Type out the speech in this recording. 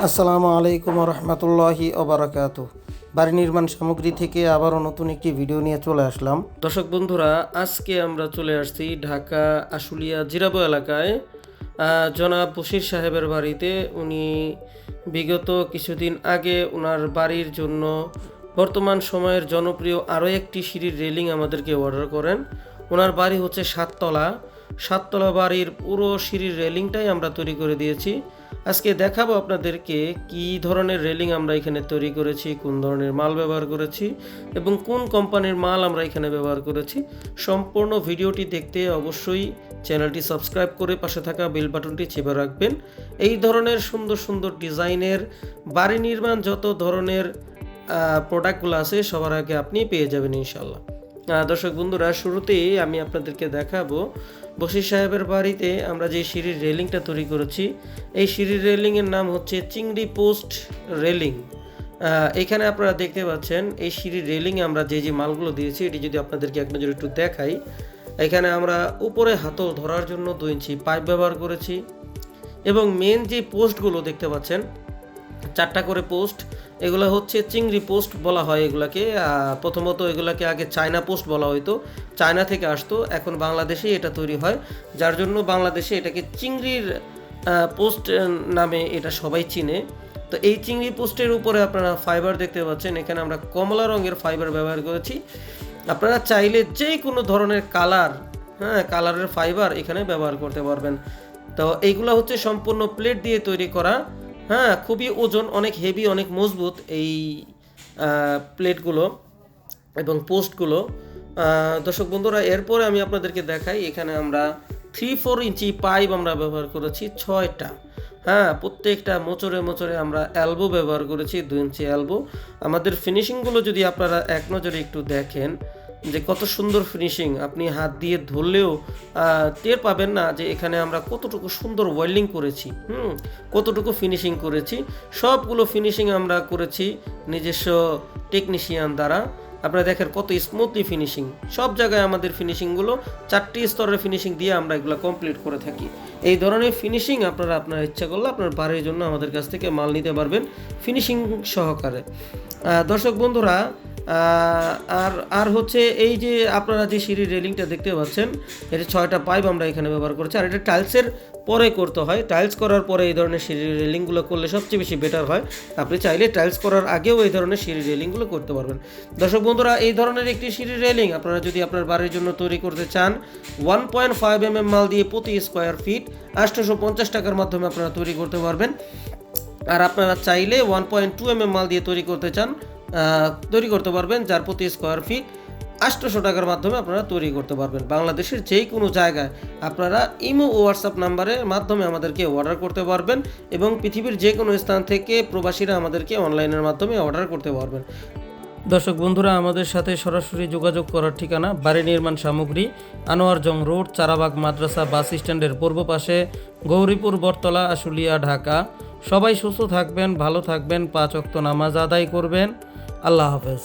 আসসালামু আলাইকুম রহমতুল্লাহি ওবরাকাত বাড়ি নির্মাণ সামগ্রী থেকে আবারও নতুন একটি ভিডিও নিয়ে চলে আসলাম। দর্শক বন্ধুরা, আজকে আমরা চলে আসছি ঢাকা আশুলিয়া জিরাবো এলাকায়। জনাব বশির সাহেবের বাড়িতে। উনি বিগত কিছুদিন আগে ওনার বাড়ির জন্য বর্তমান সময়ের জনপ্রিয় আরও একটি সিঁড়ির রেলিং আমাদেরকে অর্ডার করেন। ওনার বাড়ি হচ্ছে সাততলা। সাততলা বাড়ির পুরো সিঁড়ির রেলিংটাই আমরা তৈরি করে দিয়েছি। আজকে দেখাবো আপনাদেরকে কি ধরনের রেলিং আমরা এখানে তৈরি করেছি, কোন ধরনের মাল ব্যবহার করেছি এবং কোন কোম্পানির মাল আমরা এখানে ব্যবহার করেছি। সম্পূর্ণ ভিডিওটি দেখতে অবশ্যই চ্যানেলটি সাবস্ক্রাইব করে পাশে থাকা বেল বাটনটি চেপে রাখবেন। এই ধরনের সুন্দর সুন্দর ডিজাইনের বাড়ি নির্মাণ যত ধরনের প্রোডাক্টগুলো আছে সবার আগে আপনি পেয়ে যাবেন ইনশাল্লাহ দর্শক বন্ধুরা, শুরুতেই আমি আপনাদেরকে দেখাবো বশির সাহেবের বাড়িতে আমরা যে সিঁড়ির রেলিংটা তৈরি করেছি, এই সিঁড়ির রেলিংয়ের নাম হচ্ছে চিংড়ি পোস্ট রেলিং। এখানে আপনারা দেখতে পাচ্ছেন, এই সিঁড়ির রেলিং আমরা যে যে মালগুলো দিয়েছি, এটি যদি আপনাদেরকে এক নজর একটু দেখাই, এখানে আমরা উপরে হাতল ধরার জন্য দু ইঞ্চি পাইপ ব্যবহার করেছি এবং মেন যে পোস্টগুলো দেখতে পাচ্ছেন চারটা করে পোস্ট, এগুলো হচ্ছে চিংড়ি পোস্ট বলা হয় এগুলাকে প্রথমত এগুলাকে আগে চায়না পোস্ট বলা হতো চায়না থেকে আসতো, এখন বাংলাদেশে এটা তৈরি হয়, যার জন্য বাংলাদেশে এটাকে চিংড়ির পোস্ট নামে এটা সবাই চিনে। তো এই চিংড়ি পোস্টের উপরে আপনারা ফাইবার দেখতে পাচ্ছেন, এখানে আমরা কমলা রঙের ফাইবার ব্যবহার করেছি। আপনারা চাইলে যে কোনো ধরনের কালার হ্যাঁ কালারের ফাইবার এখানে ব্যবহার করতে পারবেন। তো এইগুলো হচ্ছে সম্পূর্ণ প্লেট দিয়ে তৈরি করা হ্যাঁ খুবই ওজন, অনেক হেভি অনেক মজবুত এই প্লেটগুলো এবং পোস্টগুলো দর্শক বন্ধুরা, এরপরে আমি আপনাদেরকে দেখাই, এখানে আমরা থ্রি ফোর ইঞ্চি পাইপ আমরা ব্যবহার করেছি ছয়টা। হ্যাঁ প্রত্যেকটা মোচরে মোচরে আমরা অ্যালবো ব্যবহার করেছি, দুই ইঞ্চি অ্যালবো আমাদের ফিনিশিংগুলো যদি আপনারা এক নজরে একটু দেখেন যে কত সুন্দর ফিনিশিং আপনি হাত দিয়ে ধরলেও টের পাবেন না যে এখানে আমরা কতটুকু সুন্দর ওয়েল্ডিং করেছি, হুম, কতটুকু ফিনিশিং করেছি। সবগুলো ফিনিশিং আমরা করেছি নিজস্ব টেকনিশিয়ান দ্বারা। আপনারা দেখেন কত স্মুথলি ফিনিশিং সব জায়গায় আমাদের ফিনিশিংগুলো চারটি স্তরের ফিনিশিং দিয়ে আমরা এগুলো কমপ্লিট করে থাকি। এই ধরনের ফিনিশিং আপনারা আপনার ইচ্ছা করলে আপনার বাড়ির জন্য আমাদের কাছ থেকে মাল নিতে পারবেন ফিনিশিং সহকারে। দর্শক বন্ধুরা আর আর হচ্ছে এই যে আপনারা যে সিঁড়ির রেলিংটা দেখতে পাচ্ছেন এটা ছয়টা পাইপ আমরা এখানে ব্যবহার করছি, আর এটা টাইলসের পরে করতে হয়। টাইলস করার পরে এই ধরনের সিঁড়ির রেলিংগুলো করলে সবচেয়ে বেশি বেটার হয়। আপনি চাইলে টাইলস করার আগেও এই ধরনের সিঁড়ির রেলিংগুলো করতে পারবেন। দর্শক বন্ধুরা, এই ধরনের একটি সিঁড়ির রেলিং আপনারা যদি আপনার বাড়ির জন্য তৈরি করতে চান, one point five M M মাল দিয়ে প্রতি স্কোয়ার ফিট আটশোশো পঞ্চাশ টাকার মাধ্যমে আপনারা তৈরি করতে পারবেন। আর আপনারা চাইলে one point two M M মাল দিয়ে তৈরি করতে চান তৈরি করতে পারবেন, যার প্রতি স্কোয়ার ফিট আটশোশো টাকার মাধ্যমে আপনারা তৈরি করতে পারবেন। বাংলাদেশের যে কোনো জায়গায় আপনারা ইমো হোয়াটসঅ্যাপ নাম্বারের মাধ্যমে আমাদেরকে অর্ডার করতে পারবেন এবং পৃথিবীর যে কোনো স্থান থেকে প্রবাসীরা আমাদেরকে অনলাইনের মাধ্যমে অর্ডার করতে পারবেন। দর্শক, বন্ধুরা, আমাদের সাথে সরাসরি যোগাযোগ করার ঠিকানা বাড়ি নির্মাণ সামগ্রী আনোয়ার জং রোড, চারাবাগ মাদ্রাসা বাস স্ট্যান্ডের পূর্ব পাশে, গৌরীপুর, বটতলা, আশুলিয়া, ঢাকা। সবাই সুস্থ থাকবেন, ভালো থাকবেন, পাঁচ অক্ত নামাজ আদায় করবেন। আল্লাহ হাফেজ